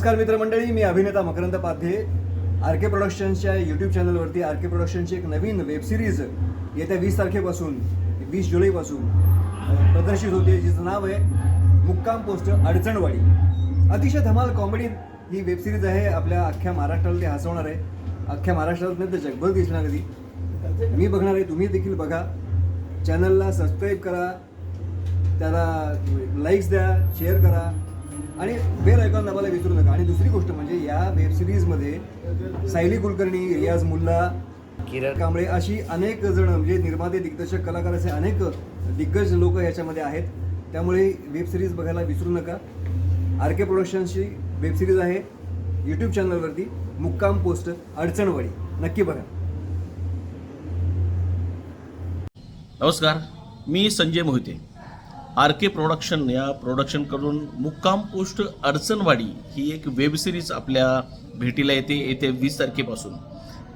नमस्कार मित्रमंडळी मी अभिनेता मकरंद पाध्ये. आर के प्रोडक्शन्सच्या यूट्यूब चॅनलवरती आर के प्रोडक्शनची एक नवीन वेब सिरीज येत्या वीस तारखेपासून वीस जुलैपासून प्रदर्शित होते जिचं नाव आहे मुक्काम पोस्ट अडचणवाडी. अतिशय धमाल कॉमेडी ही वेब सिरीज आहे. आपल्या अख्ख्या महाराष्ट्राला ते हसवणार आहे. अख्ख्या महाराष्ट्रात नाही तर जगभर दिसणार कधी मी बघणार आहे तुम्ही देखील बघा. चॅनलला सबस्क्राईब करा. त्याला लाईक्स द्या शेअर करा. आणि बेल ऐकॉन दाबायला विसरू नका. आणि दुसरी गोष्ट म्हणजे या वेब सिरीजमध्ये सायली कुलकर्णी रियाज मुल्ला किरण कांबळे अशी अनेक जण म्हणजे निर्माते दिग्दर्शक कलाकार असे अनेक दिग्गज लोक याच्यामध्ये आहेत. त्यामुळे वेब सिरीज बघायला विसरू नका. आर के प्रोडक्शन्सची वेब सिरीज आहे. यूट्यूब चॅनलवरती मुक्काम पोस्ट अडचणवाडी. नक्की बघा. नमस्कार मी Sanjay Mohite. R K production या प्रोडक्शनकडून मुक्काम पोस्ट अडचणवाडी ही एक वेब सिरीज आपल्या भेटीला येते येते वीस तारखेपासून.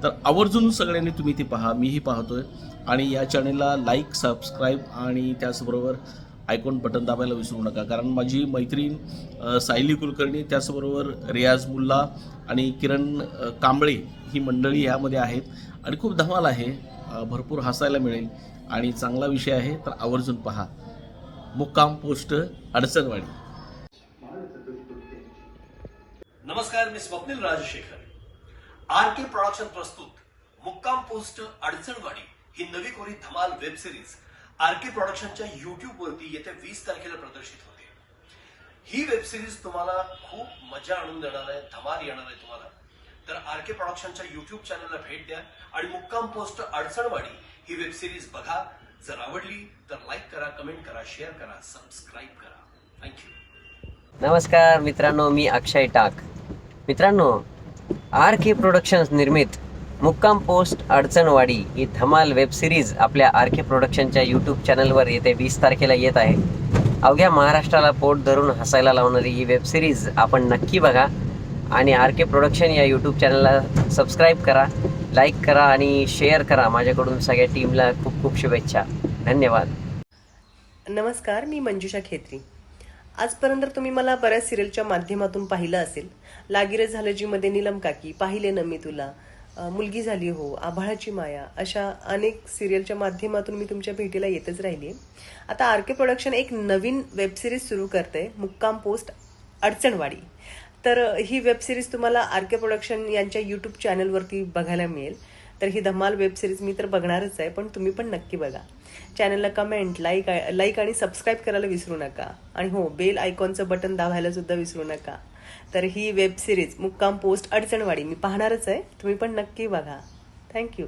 तर आवर्जून सगळ्यांनी तुम्ही ती पहा मीही पाहतोय. आणि या चॅनेलला लाईक सबस्क्राईब आणि त्याचबरोबर आयकॉन बटन दाबायला विसरू नका. कारण माझी मैत्रीण सायली कुलकर्णी त्याचबरोबर रियाज मुल्ला आणि किरण कांबळे ही मंडळी यामध्ये आहेत. आणि खूप धमाल आहे. भरपूर हसायला मिळेल. आणि चांगला विषय आहे. तर आवर्जून पहा. मुक्काम पोस्ट अडचणवाडी. नमस्कार मी Swapnil Rajshekhar. R K production प्रस्तुत मुक्काम पोस्ट अडचणवाडी ही नवी कोरी धमाल वेब सिरीज आर के प्रोडक्शनच्या युट्यूब वरती येत्या वीस तारखेला प्रदर्शित होते. ही वेब सिरीज तुम्हाला खूप मजा आणून देणार आहे धमाल येणार आहे तुम्हाला. तर आर के प्रोडक्शनच्या युट्यूब चॅनलला भेट द्या आणि मुक्काम पोस्ट अडचणवाडी ही वेब सिरीज बघा. जर आवडली तर लाईक करा कमेंट करा शेअर करा सबस्क्राईब करा. थँक्यू नमस्कार मित्रांनो मी अक्षय टाक. मित्रांनो आर के प्रोडक्शन्स निर्मित मुक्काम पोस्ट अडचणवाडी ही धमाल वेब सिरीज आपल्या आर के प्रोडक्शनच्या यूट्यूब चॅनलवर येते वीस तारखेला येत आहे. अवघ्या महाराष्ट्राला पोट धरून हसायला लावणारी ही वेब सिरीज आपण नक्की बघा आणि आर के प्रोडक्शन या यूट्यूब चॅनलला सबस्क्राईब करा. लाईक करा आणि शेअर करा माझ्याकडून सगळ्या टीमला खूप खूप शुभेच्छा. धन्यवाद. नमस्कार मी मंजुषा खेत्री. आजपर्यंत तुम्ही मला बऱ्याच सिरियलच्या माध्यमातून पाहिलं असेल लागिरे झालं जी मध्ये नीलम काकी पाहिले न मी तुला मुलगी झाली हो आभाळाची माया अशा अनेक सिरियलच्या माध्यमातून मी तुमच्या भेटीला येतच राहिली आता आर के प्रोडक्शन एक नवीन वेब सिरीज सुरू करते मुक्काम पोस्ट अडचणवाडी. तर ही वेब सिरीज तुम्हाला आर के प्रोडक्शन यांच्या यूट्यूब चॅनलवरती बघायला मिळेल. तर ही धमाल वेब सिरीज मी तर बघणारच आहे पण तुम्ही पण नक्की बघा. चॅनलला कमेंट लाईक लाईक आणि सबस्क्राईब करायला विसरू नका. आणि हो बेल आयकॉनचं बटन दाबायला सुद्धा विसरू नका. तर ही वेब सिरीज मुक्काम पोस्ट अडचणवाडी मी पाहणारच आहे. तुम्ही पण नक्की बघा. थँक्यू